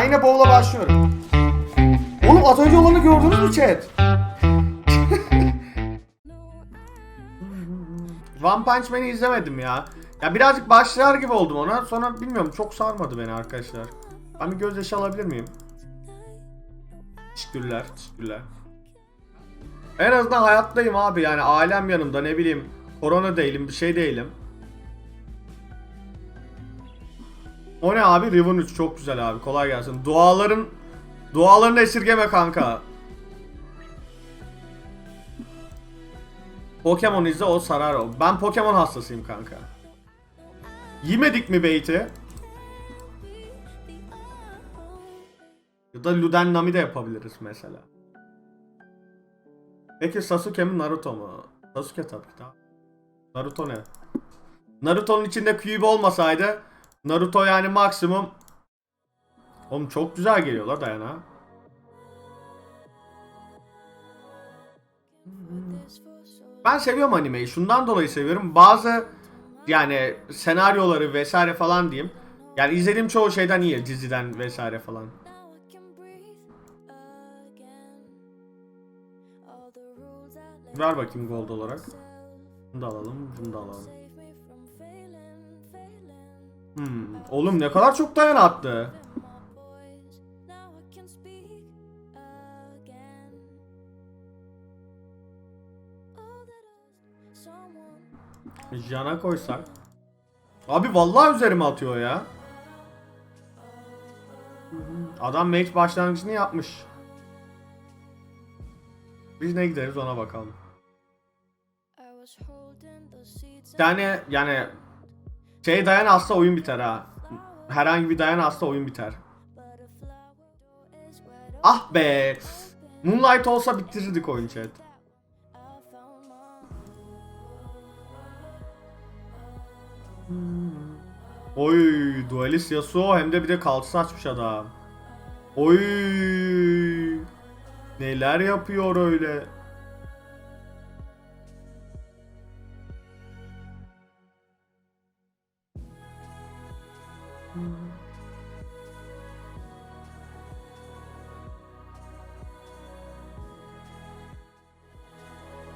Yine bowl'a başlıyorum. Oğlum az önce olanı gördünüz mü chat? One Punch Man'i izlemedim ya. Ya birazcık başlar gibi oldum ona. Sonra bilmiyorum çok sarmadı beni arkadaşlar. Ben bir gözyaşı alabilir miyim? Teşekkürler, teşekkürler. En azından hayattayım abi yani ailem yanımda ne bileyim. Korona değilim, bir şey değilim. O ne abi? Riven 3 çok güzel abi. Kolay gelsin. Duaların dualarını esirgeme kanka. Pokemon izle o sarar o. Ben Pokemon hastasıyım kanka. Yemedik mi beyti? Ya da Luden Nami de yapabiliriz mesela. Peki Sasuke mi Naruto mu? Sasuke tabii ki. Naruto ne? Naruto'nun içinde Kyuubi olmasaydı Naruto yani maksimum Oğlum çok güzel geliyor la Dayana. Ben seviyorum animeyi. Şundan dolayı seviyorum. Bazı yani senaryoları vesaire falan diyeyim. Yani izlediğim çoğu şeyden iyi. Diziden vesaire falan. Ver bakayım gold olarak. Bunu da alalım, bunu da alalım. Hmm, oğlum ne kadar çok dayan attı. Jana koysak. Abi vallahi üzerime atıyor ya. Adam match başlangıcını yapmış. Biz ne gideriz ona bakalım. Bir tane yani şey dayan hasta oyun biter ha. Herhangi bir dayan hasta oyun biter. Ah be. Moonlight olsa bitirirdik oyun chat. Oy, Duelist Yasuo hem de bir de kalçası açmış adam. Oy. Neler yapıyor öyle?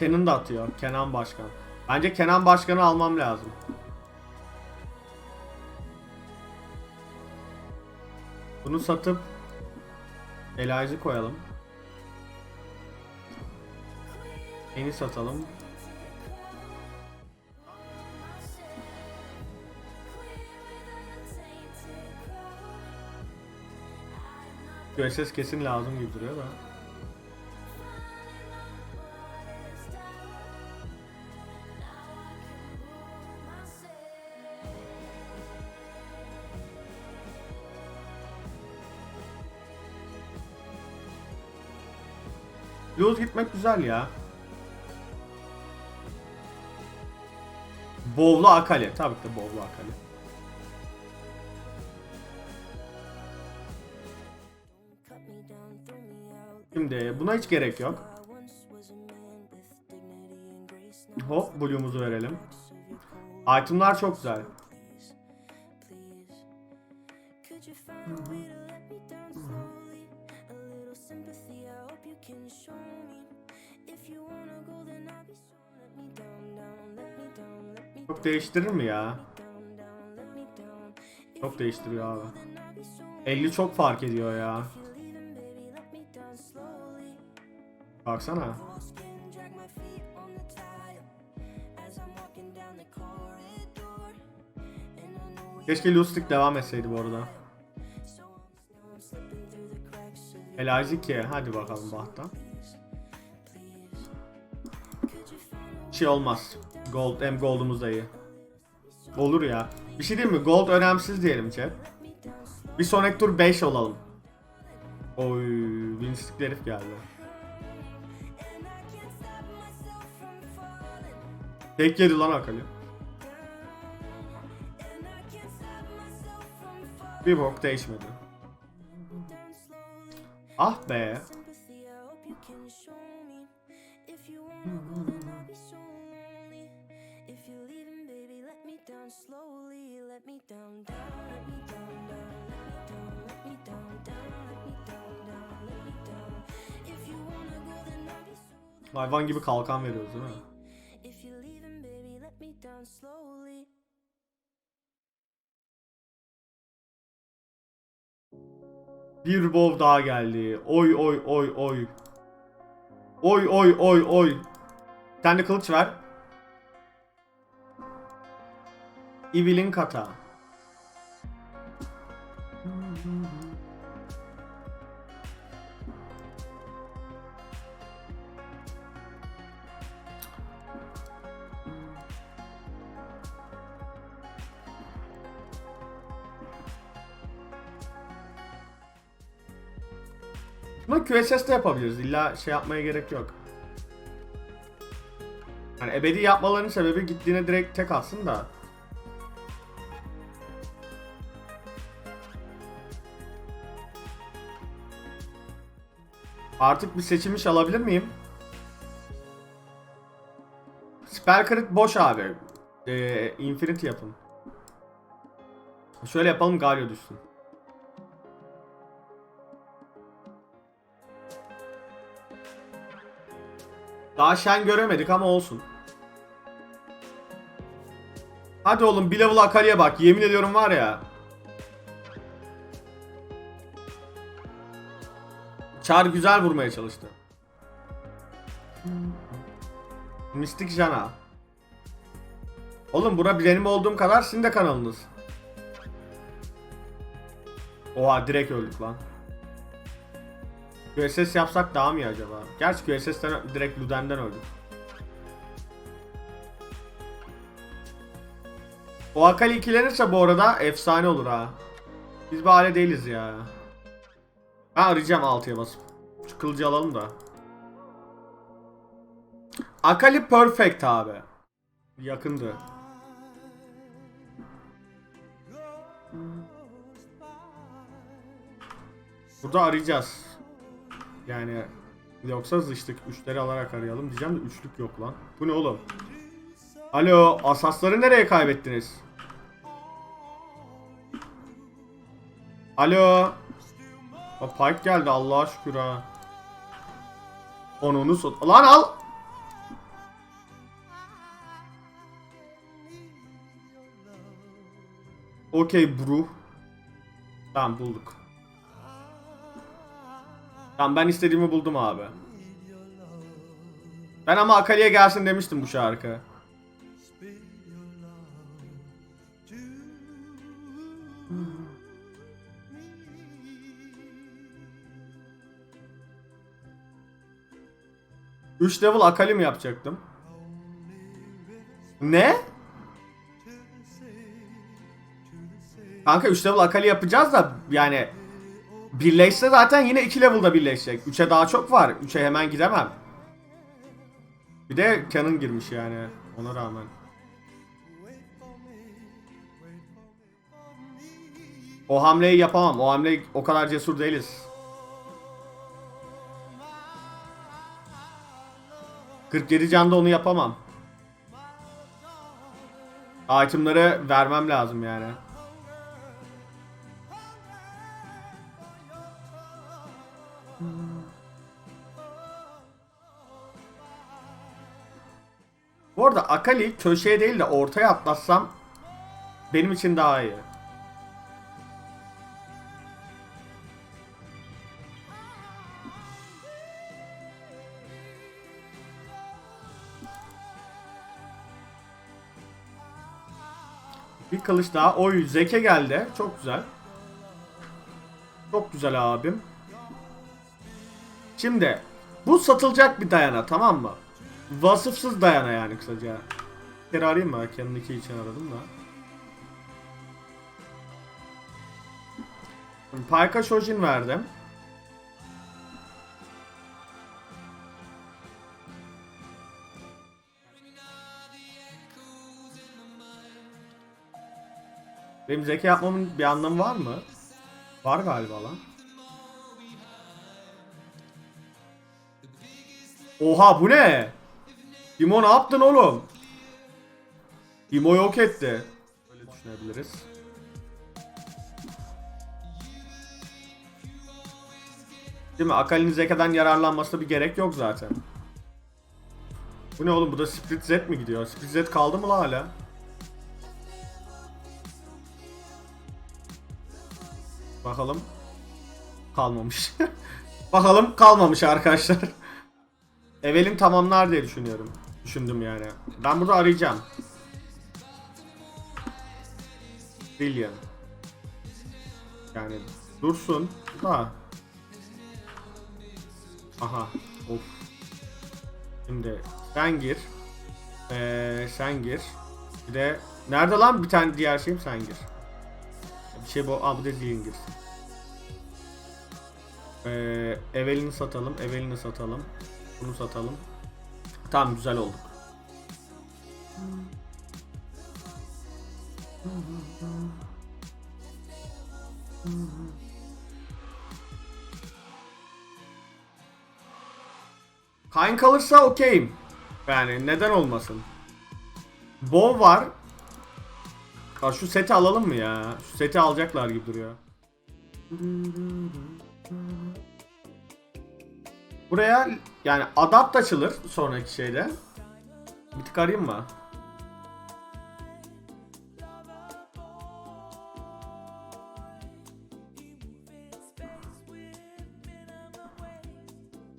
Kenan da atıyor. Kenan Başkan. Bence Kenan Başkan'ı almam lazım. Bunu satıp Elijah'ı koyalım. Eni satalım. QSS kesin lazım gibi duruyor da. Lose gitmek güzel ya. Bowl'lu Akali. Tabii ki de Bowl'lu Akali. Şimdi buna hiç gerek yok. Hop Blue'umuzu verelim. Itemlar çok güzel. Çok değiştirir mi ya? Çok değiştiriyor abi. 50 çok fark ediyor ya. Baksana. Keşke Lustig devam etseydi bu arada. Ki hadi bakalım Baht'tan. Şey olmaz. Gold hem gold'umuz da iyi. Olur ya. Bir şey diyeyim mi? Gold önemsiz diyelim chat. Bir sonraki tur 5 olalım. Oy, herif geldi. Tek yedi lan Akali. Bir bok değişmedi. Ah be. slowly, let me down, down, let me down, down, let me down, down, let me down, down, let me down, If you wanna go, then I'll be so. Hayvan gibi kalkan veriyoruz değil mi? If you're leaving, baby, let me down slowly. Bir bov daha geldi. Oy oy oy oy. Oy oy oy oy. Kendi kılıç ver. Evil'in kata. Bunu QSS de yapabiliriz. İlla şey yapmaya gerek yok. Yani ebedi yapmalarının sebebi gittiğine direkt tek atsın da. Artık bir seçim iş alabilir miyim? Spell boş abi. Ee, Infinity yapın. Şöyle yapalım Galio düşsün. Daha şen göremedik ama olsun. Hadi oğlum bir level Akali'ye bak. Yemin ediyorum var ya. Char güzel vurmaya çalıştı. Mystic Jana. Oğlum bura benim olduğum kadar sizin de kanalınız. Oha direkt öldük lan. QSS yapsak daha mı acaba? Gerçi QSS'ten direkt Luden'den öldük. O Akali ikilenirse bu arada efsane olur ha. Biz bir hale değiliz ya. Ben arayacağım 6'ya basıp. Şu kılıcı alalım da. Akali perfect abi. Yakındı. Burada arayacağız. Yani yoksa zıçtık. Üçleri alarak arayalım diyeceğim de üçlük yok lan. Bu ne oğlum? Alo asasları nereye kaybettiniz? Alo. Bak Pike geldi Allah'a şükür ha. Onunu sot. Lan al. Okey bro. Tamam bulduk. Tamam ben istediğimi buldum abi. Ben ama Akali'ye gelsin demiştim bu şarkı. Üç level Akali mi yapacaktım? Ne? Kanka 3 level Akali yapacağız da yani birleşse zaten yine 2 level'da birleşecek. 3'e daha çok var. 3'e hemen gidemem. Bir de Canon girmiş yani ona rağmen. O hamleyi yapamam. O hamle o kadar cesur değiliz. 47 canda onu yapamam. Itemları vermem lazım yani. Bu arada Akali köşeye değil de ortaya atlatsam benim için daha iyi. Kılıç daha. Oy Zeke geldi. Çok güzel. Çok güzel abim. Şimdi bu satılacak bir dayana tamam mı? Vasıfsız dayana yani kısaca. Bir kere arayayım mı? 2 için aradım da. Payka Shojin verdim. Benim zeka yapmamın bir anlamı var mı? Var galiba lan. Oha bu ne? İmo ne yaptın oğlum? İmo yok etti. Böyle düşünebiliriz. Değil mi? Akali'nin zekadan yararlanmasına bir gerek yok zaten. Bu ne oğlum bu da Split Z mi gidiyor? Split Z kaldı mı la hala? Bakalım. Kalmamış. Bakalım kalmamış arkadaşlar. Evelin tamamlar diye düşünüyorum. Düşündüm yani. Ben burada arayacağım. Billion. Yani dursun da. Aha. Of. Şimdi sen gir. Ee, sen gir. Bir de nerede lan bir tane diğer şeyim sen gir. Zillion girsin. Ee, Evelyn'i satalım. Evelyn'i satalım. Bunu satalım. Tamam güzel olduk. Kayn kalırsa okeyim. Yani neden olmasın. Bow var. Ha, şu seti alalım mı ya? Şu seti alacaklar gibi duruyor. Buraya yani adapt açılır sonraki şeyde. Bir tık arayayım mı?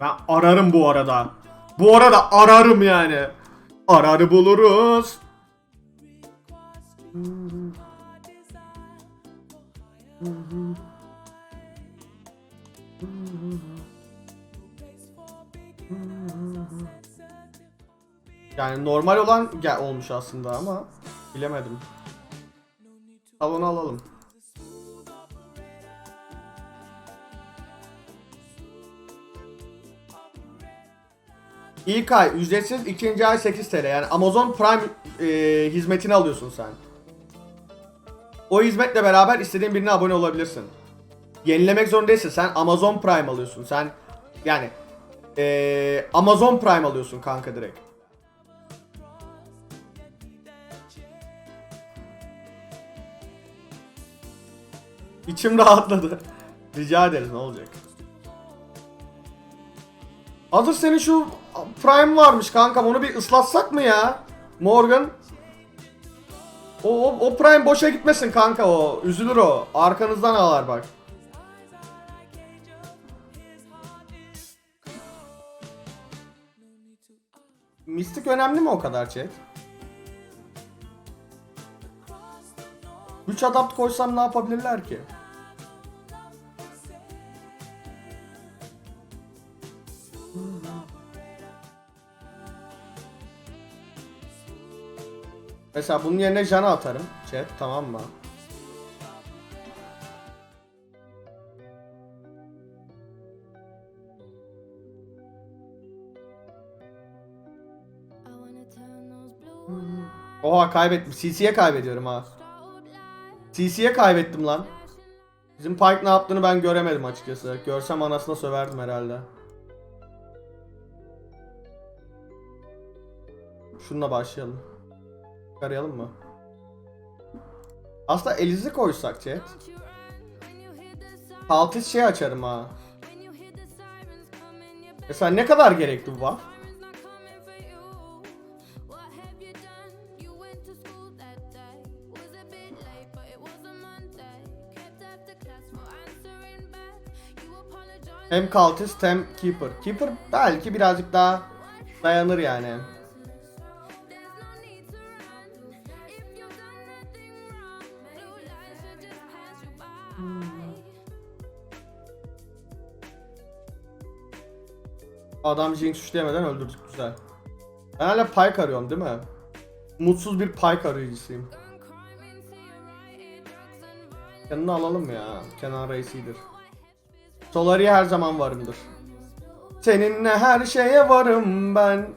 Ben ararım bu arada. Bu arada ararım yani. Ararı buluruz. Yani normal olan gel olmuş aslında ama bilemedim. Al onu alalım. İlk ay ücretsiz, ikinci ay 8 TL. Yani Amazon Prime e, hizmetini alıyorsun sen. O hizmetle beraber istediğin birine abone olabilirsin. Yenilemek zorunda değilsin. Sen Amazon Prime alıyorsun. Sen yani e, Amazon Prime alıyorsun kanka direkt. İçim rahatladı. Rica ederiz ne olacak. Hazır senin şu Prime varmış kankam onu bir ıslatsak mı ya? Morgan. O, o, o Prime boşa gitmesin kanka o. Üzülür o. Arkanızdan ağlar bak. Mistik önemli mi o kadar chat? 3 adapt koysam ne yapabilirler ki? Mesela bunun yerine Jan'a atarım. Chat tamam mı? Oha kaybettim. CC'ye kaybediyorum ha. CC'ye kaybettim lan. Bizim Pike ne yaptığını ben göremedim açıkçası. Görsem anasına söverdim herhalde. Şununla başlayalım. Arayalım mı? Aslında Eliz'i koysak chat. Kaltis şey açarım ha. Mesela ne kadar gerekli bu apologize Hem Kaltis hem Keeper. Keeper belki birazcık daha dayanır yani. Adam Jinx üçleyemeden öldürdük güzel. Ben hala Pike arıyorum değil mi? Mutsuz bir Pike arayıcısıyım. Yanına alalım ya. Kenan reisidir. Solari'ye her zaman varımdır. Seninle her şeye varım ben.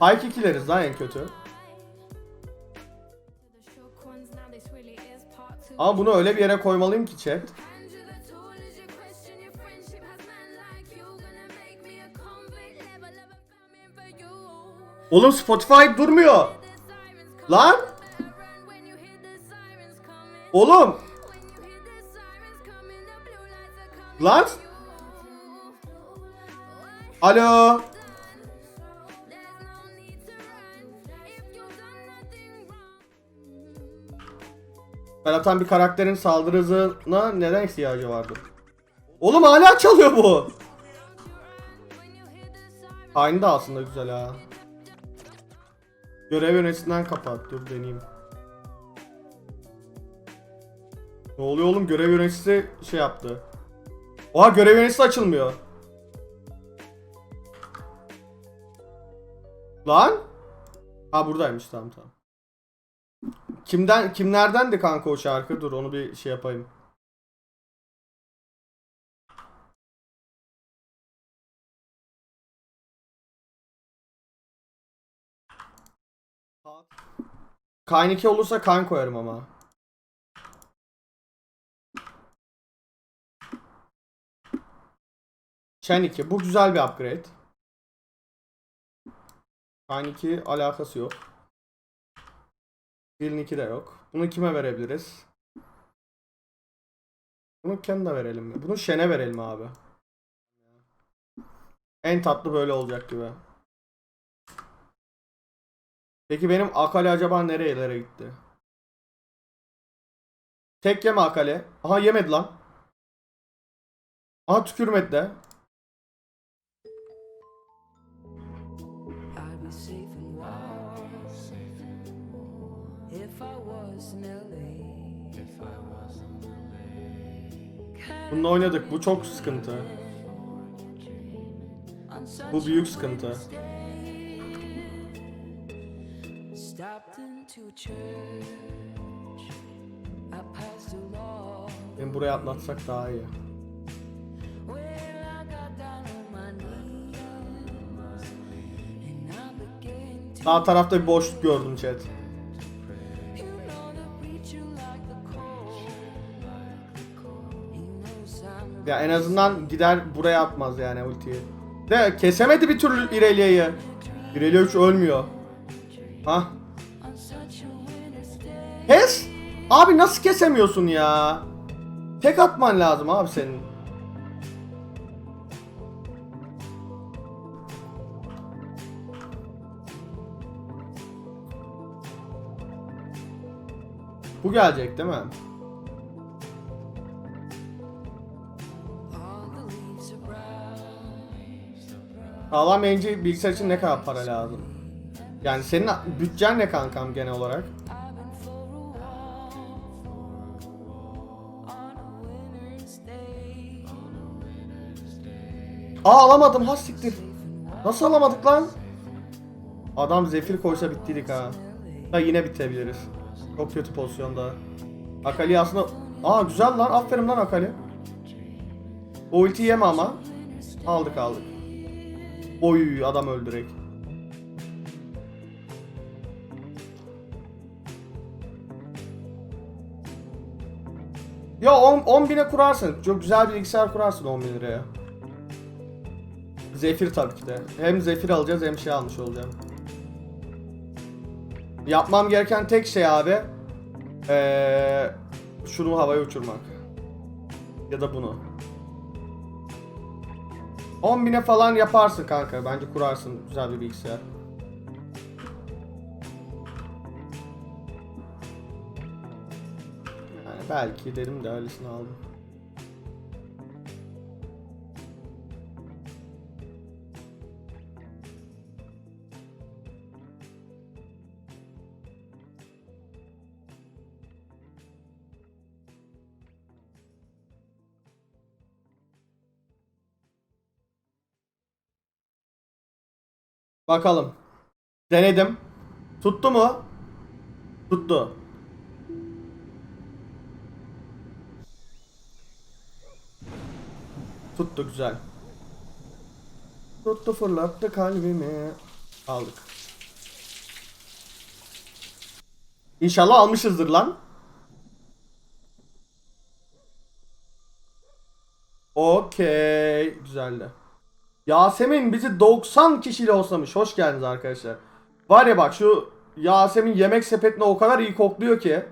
Pike ikileriz lan en kötü. Ama bunu öyle bir yere koymalıyım ki chat. Run if you've done nothing wrong. Ben atan bir karakterin saldırı hızına neden ihtiyacı vardı? Oğlum hala çalıyor bu. Aynı da aslında güzel ha. Görev yönetisinden kapat. Dur deneyeyim. Ne oluyor oğlum? Görev yöneticisi şey yaptı. Oha görev yöneticisi açılmıyor. Lan? Ha buradaymış tamam tamam. Kimden kimlerdendi kanka o şarkı? Dur onu bir şey yapayım. Kayn 2 olursa kan koyarım ama. Shen 2 bu güzel bir upgrade. Kayn 2 alakası yok. Dilin 2 de yok. Bunu kime verebiliriz? Bunu kendine verelim mi? Bunu Shen'e verelim abi. En tatlı böyle olacak gibi. Peki benim Akali acaba nerelere gitti? Tek yeme Akali. Aha yemedi lan. Aha tükürmedi de. Bununla oynadık. Bu çok sıkıntı. Bu büyük sıkıntı. Knees and I began to. Sağ tarafta bir boşluk gördüm chat. Ya en azından gider buraya atmaz yani ultiyi. De kesemedi bir türlü İrelia'yı. İrelia 3 ölmüyor. Ha? Abi nasıl kesemiyorsun ya? Tek atman lazım abi senin. Bu gelecek değil mi? Yayıncı bilgisayar için ne kadar para lazım? Yani senin bütçen ne kankam genel olarak? Aa alamadım ha siktir. Nasıl alamadık lan? Adam zefir koysa bittiydik ha. Da yine bitebiliriz. Çok kötü pozisyonda. Akali aslında... Aa güzel lan aferin lan Akali. O ulti yeme ama. Aldık aldık. Oy adam öldü direkt. Ya 10, 10 bine kurarsın. Çok güzel bir bilgisayar kurarsın 10 bin liraya. Zephyr tabii ki de. Hem Zephyr alacağız hem şey almış olacağım. Yapmam gereken tek şey abi ee, şunu havaya uçurmak. Ya da bunu. 10 bine falan yaparsın kanka. Bence kurarsın güzel bir bilgisayar. Yani belki dedim de öylesine aldım. Bakalım. Denedim. Tuttu mu? Tuttu. Tuttu güzel. Tuttu fırlattı kalbimi. Aldık. İnşallah almışızdır lan. Okey. Güzeldi. Yasemin bizi 90 kişiyle hoslamış. Hoş geldiniz arkadaşlar. Var ya bak şu Yasemin yemek sepetini o kadar iyi kokluyor ki.